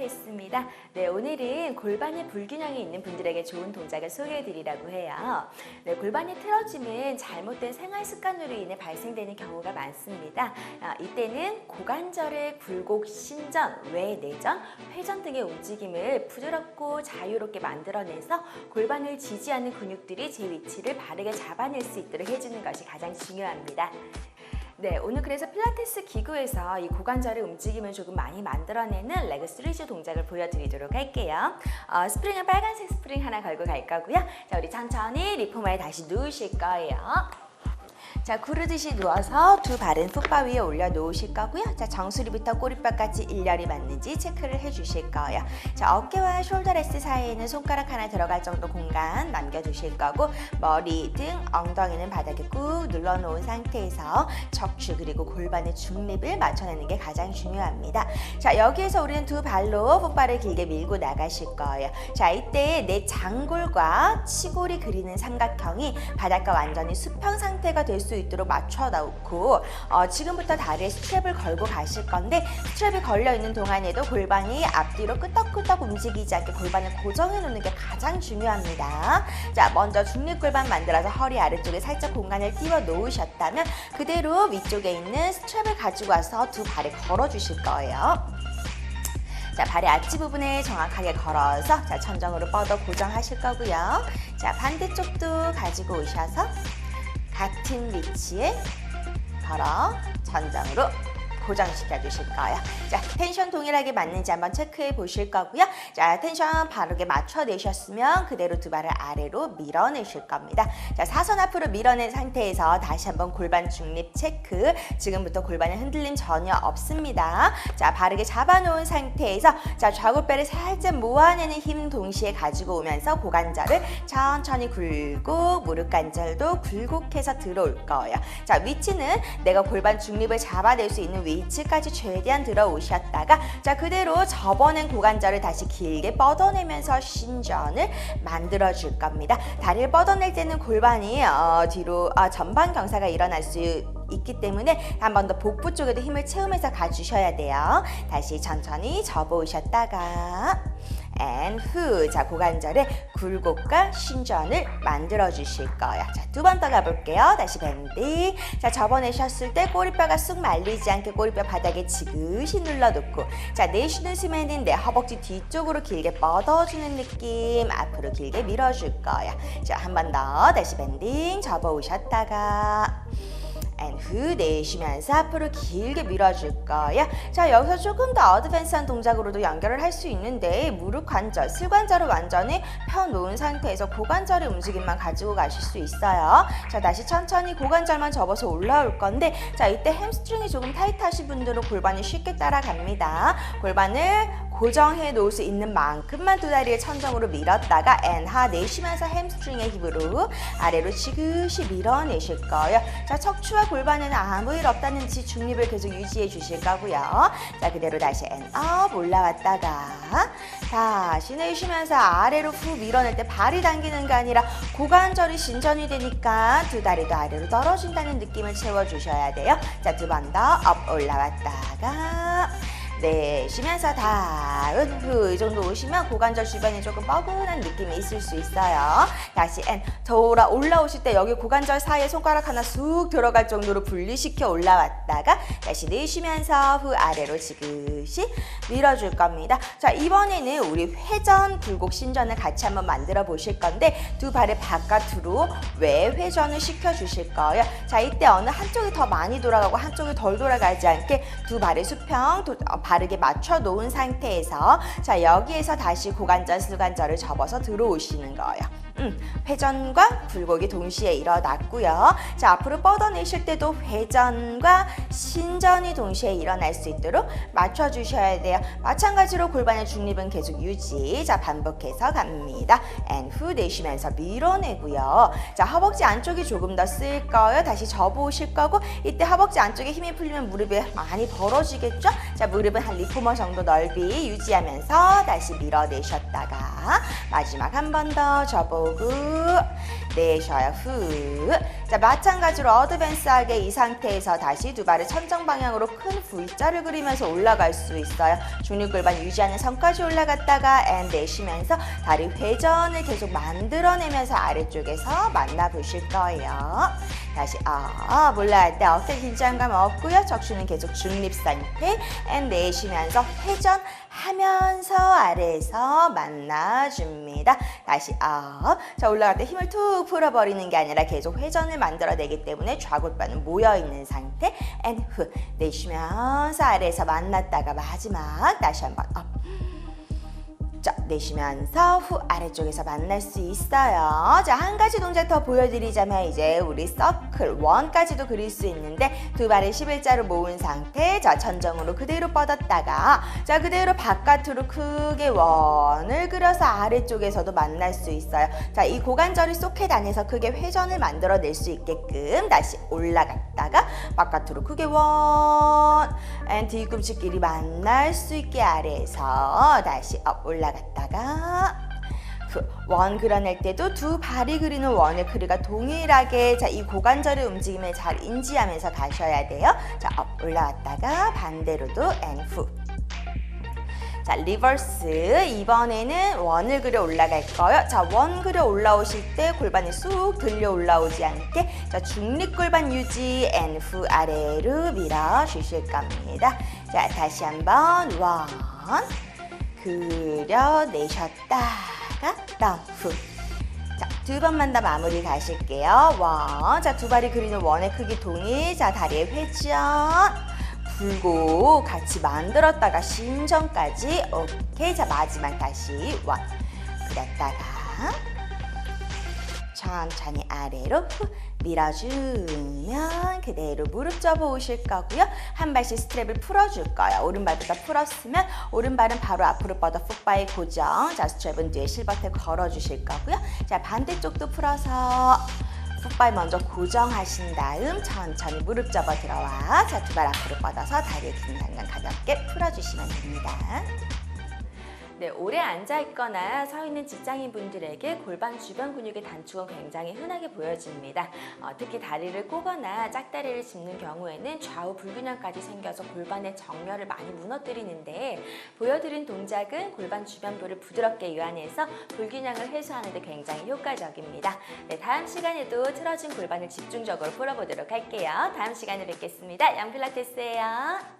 필라테스입니다. 네, 오늘은 골반의 불균형이 있는 분들에게 좋은 동작을 소개해 드리라고 해요. 네, 골반이 틀어지면 잘못된 생활 습관으로 인해 발생되는 경우가 많습니다. 아, 이때는 고관절의 굴곡 신전, 외 내전, 회전 등의 움직임을 부드럽고 자유롭게 만들어내서 골반을 지지하는 근육들이 제 위치를 바르게 잡아낼 수 있도록 해주는 것이 가장 중요합니다. 네, 오늘 그래서 필라테스 기구에서 이 고관절의 움직임을 조금 많이 만들어내는 레그 스트레치 동작을 보여드리도록 할게요. 어, 스프링은 빨간색 스프링 하나 걸고 갈 거고요. 자, 우리 천천히 리포마에 다시 누우실 거예요. 자, 구르듯이 누워서 두 발은 풋바 위에 올려 놓으실 거고요. 자, 정수리부터 꼬리뼈까지 일렬이 맞는지 체크를 해 주실 거예요. 자, 어깨와 숄더 레스 사이에는 손가락 하나 들어갈 정도 공간 남겨 두실 거고 머리 등 엉덩이는 바닥에 꾹 눌러 놓은 상태에서 척추 그리고 골반의 중립을 맞춰내는 게 가장 중요합니다. 자, 여기에서 우리는 두 발로 풋바를 길게 밀고 나가실 거예요. 자, 이때 내 장골과 치골이 그리는 삼각형이 바닥과 완전히 수평 상태가 될 수 있 도록 맞춰 놓고 어, 지금부터 다리에 스트랩을 걸고 가실 건데 스트랩이 걸려 있는 동안에도 골반이 앞뒤로 끄덕끄덕 움직이지 않게 골반을 고정해 놓는 게 가장 중요합니다. 자, 먼저 중립골반 만들어서 허리 아래쪽에 살짝 공간을 띄워 놓으셨다면 그대로 위쪽에 있는 스트랩을 가지고 와서 두 발에 걸어 주실 거예요. 자, 발의 아치 부분에 정확하게 걸어서 자, 천정으로 뻗어 고정하실 거고요. 자, 반대쪽도 가지고 오셔서 같은 위치에 걸어 천정으로 고정시켜 주실 거예요. 자, 텐션 동일하게 맞는지 한번 체크해 보실 거고요. 자, 텐션 바르게 맞춰 내셨으면 그대로 두 발을 아래로 밀어내실 겁니다. 자, 사선 앞으로 밀어낸 상태에서 다시 한번 골반 중립 체크. 지금부터 골반의 흔들림 전혀 없습니다. 자, 바르게 잡아놓은 상태에서 자, 좌골뼈를 살짝 모아내는 힘 동시에 가지고 오면서 고관절을 천천히 굴곡, 무릎 관절도 굴곡해서 들어올 거예요. 자, 위치는 내가 골반 중립을 잡아낼 수 있는 위 치까지 최대한 들어오셨다가 자 그대로 접어낸 고관절을 다시 길게 뻗어내면서 신전을 만들어 줄 겁니다. 다리를 뻗어낼 때는 골반이 어, 뒤로 아, 전방 경사가 일어날 수 있기 때문에 한 번 더 복부 쪽에도 힘을 채우면서 가주셔야 돼요. 다시 천천히 접어 오셨다가 and 후. 자, 고관절에 굴곡과 신전을 만들어 주실 거예요. 자, 두 번 더 가볼게요. 다시 밴딩. 자, 접어내셨을 때 꼬리뼈가 쑥 말리지 않게 꼬리뼈 바닥에 지그시 눌러놓고 자, 내쉬는 숨에는 내 허벅지 뒤쪽으로 길게 뻗어주는 느낌 앞으로 길게 밀어줄 거예요. 자, 한 번 더. 다시 밴딩. 접어 오셨다가 and 후 내쉬면서 앞으로 길게 밀어줄 거예요. 자 여기서 조금 더 어드밴스한 동작으로도 연결을 할 수 있는데 무릎 관절, 슬관절을 완전히 펴놓은 상태에서 고관절의 움직임만 가지고 가실 수 있어요. 자 다시 천천히 고관절만 접어서 올라올 건데 자 이때 햄스트링이 조금 타이트하신 분들은 골반이 쉽게 따라갑니다. 골반을 고정해 놓을 수 있는 만큼만 두 다리를 천정으로 밀었다가 엔하 내쉬면서 햄스트링의 힘으로 아래로 지그시 밀어내실 거예요. 자 척추와 골반에는 아무 일 없다는 지 중립을 계속 유지해 주실 거고요. 자 그대로 다시 엔업 올라왔다가 다시 내쉬면서 아래로 후 밀어낼 때 발이 당기는 게 아니라 고관절이 신전이 되니까 두 다리도 아래로 떨어진다는 느낌을 채워주셔야 돼요. 자 두 번 더 업 올라왔다가 내쉬면서 다운 후 이 정도 오시면 고관절 주변에 조금 뻐근한 느낌이 있을 수 있어요. 다시 엔 돌아 올라오실 때 여기 고관절 사이에 손가락 하나 쑥 들어갈 정도로 분리시켜 올라왔다가 다시 내쉬면서 후 아래로 지그시 밀어줄 겁니다. 자 이번에는 우리 회전 굴곡 신전을 같이 한번 만들어 보실 건데 두 발을 바깥으로 외 회전을 시켜 주실 거예요. 자 이때 어느 한쪽이 더 많이 돌아가고 한쪽이 덜 돌아가지 않게 두 발의 수평 도, 어, 바르게 맞춰 놓은 상태에서 자 여기에서 다시 고관절 슬관절을 접어서 들어오시는 거예요. 음, 회전과 굴곡이 동시에 일어났고요. 자 앞으로 뻗어내실 때도 회전과 신전이 동시에 일어날 수 있도록 맞춰주셔야 돼요. 마찬가지로 골반의 중립은 계속 유지. 자 반복해서 갑니다. and 후 내쉬면서 밀어내고요. 자 허벅지 안쪽이 조금 더 쓸 거예요. 다시 접어 오실 거고 이때 허벅지 안쪽에 힘이 풀리면 무릎이 많이 벌어지겠죠? 자 무릎은 한 리포머 정도 넓이 유지하면서 다시 밀어내셨다가 마지막 한 번 더 접어 오고 내쉬어요. 후. 자, 마찬가지로 어드밴스하게 이 상태에서 다시 두 발을 천정 방향으로 큰 V자를 그리면서 올라갈 수 있어요. 중립골반 유지하는 선까지 올라갔다가 and 내쉬면서 다리 회전을 계속 만들어내면서 아래쪽에서 만나보실 거예요. 다시 아 몰라 할 때 어깨 긴장감 없고요. 척추는 계속 중립 상태 and 내쉬면서 회전하면서 아래에서 만나줍니다. 다시 업. 자 올라갈 때 힘을 툭 풀어버리는 게 아니라 계속 회전을 만들어내기 때문에 좌골반은 모여있는 상태 and 후 내쉬면서 아래에서 만났다가 마지막 다시 한번 업. 자, 내쉬면서 후 아래쪽에서 만날 수 있어요. 자, 한 가지 동작 더 보여드리자면 이제 우리 서클 원까지도 그릴 수 있는데 두 발을 11자로 모은 상태. 자, 천정으로 그대로 뻗었다가 자, 그대로 바깥으로 크게 원을 그려서 아래쪽에서도 만날 수 있어요. 자, 이 고관절이 소켓 안에서 크게 회전을 만들어낼 수 있게끔 다시 올라갔다가 바깥으로 크게 원 앤 뒤꿈치끼리 만날 수 있게 아래에서 다시 업 올라 갔다가 후, 원 그려낼 때도 두 발이 그리는 원의 크기가 동일하게 자 이 고관절의 움직임을 잘 인지하면서 가셔야 돼요. 자업 올라왔다가 반대로도 앤 후. 자, 리버스. 이번에는 원을 그려 올라갈 거예요. 자, 원 그려 올라오실 때 골반이 쑥 들려 올라오지 않게 자, 중립 골반 유지 앤후 아래로 밀어 주실 겁니다. 자, 다시 한번 원 그려 내셨다가 다운 후. 자, 두 번만 더 마무리 가실게요. 원. 자, 두 발이 그리는 원의 크기 동일. 자, 다리의 회전. 불고 같이 만들었다가 심전까지. 오케이. 자, 마지막 다시 원. 그렸다가 천천히 아래로 후 밀어주면 그대로 무릎 접어 오실 거고요. 한 발씩 스트랩을 풀어줄 거예요. 오른발부터 풀었으면 오른발은 바로 앞으로 뻗어 풋바에 고정. 자, 스트랩은 뒤에 실버트 걸어주실 거고요. 자, 반대쪽도 풀어서 풋발 먼저 고정하신 다음 천천히 무릎 접어 들어와. 자, 두 발 앞으로 뻗어서 다리의 긴장감 가볍게 풀어주시면 됩니다. 네, 오래 앉아 있거나 서 있는 직장인 분들에게 골반 주변 근육의 단축은 굉장히 흔하게 보여집니다. 어, 특히 다리를 꼬거나 짝다리를 짚는 경우에는 좌우 불균형까지 생겨서 골반의 정렬을 많이 무너뜨리는데 보여드린 동작은 골반 주변부를 부드럽게 이완해서 불균형을 해소하는 데 굉장히 효과적입니다. 네, 다음 시간에도 틀어진 골반을 집중적으로 풀어보도록 할게요. 다음 시간에 뵙겠습니다. 양필라테스예요.